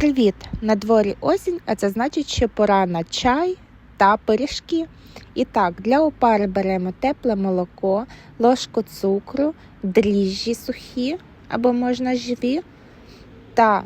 Привіт! На дворі осінь, а це значить, що пора на чай та пиріжки. І так, для опари беремо тепле молоко, ложку цукру, дріжджі сухі або можна живі та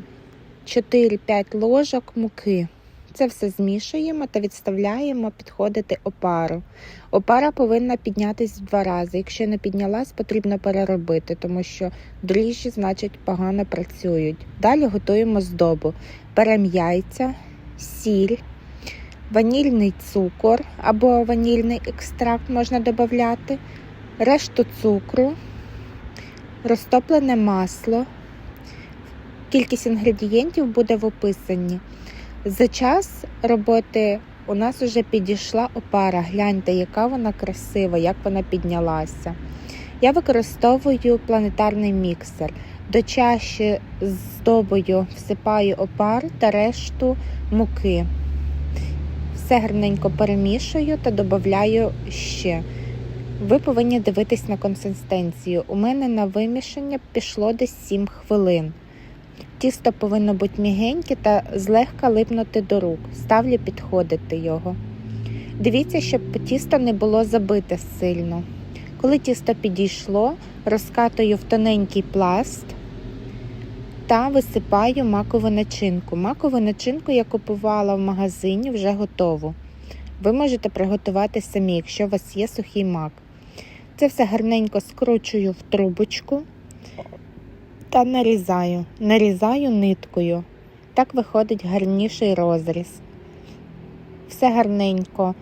4-5 ложок муки. Це все змішуємо та відставляємо підходити опару. Опара повинна піднятись в два рази. Якщо не піднялась, потрібно переробити, тому що дріжджі, значить, погано працюють. Далі готуємо здобу. Беремо яйця, сіль, ванільний цукор або ванільний екстракт можна додати, решту цукру, розтоплене масло. Кількість інгредієнтів буде в описанні. За час роботи у нас вже підійшла опара. Гляньте, яка вона красива, як вона піднялася. Я використовую планетарний міксер. До чаші з здобою всипаю опар та решту муки. Все гарненько перемішую та додаю ще. Ви повинні дивитись на консистенцію. У мене на вимішання пішло десь 7 хвилин. Тісто повинно бути мігеньке та злегка липнути до рук. Ставлю підходити його. Дивіться, щоб тісто не було забите сильно. Коли тісто підійшло, розкатую в тоненький пласт та висипаю макову начинку. Макову начинку я купувала в магазині вже готову. Ви можете приготувати самі, якщо у вас є сухий мак. Це все гарненько скручую в трубочку та нарізаю. Нарізаю ниткою. Так виходить гарніший розріз. Все гарненько,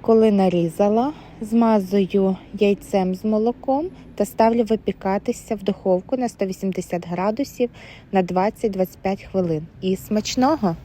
коли нарізала, змазую яйцем з молоком та ставлю випікатися в духовку на 180 градусів на 20-25 хвилин. І смачного!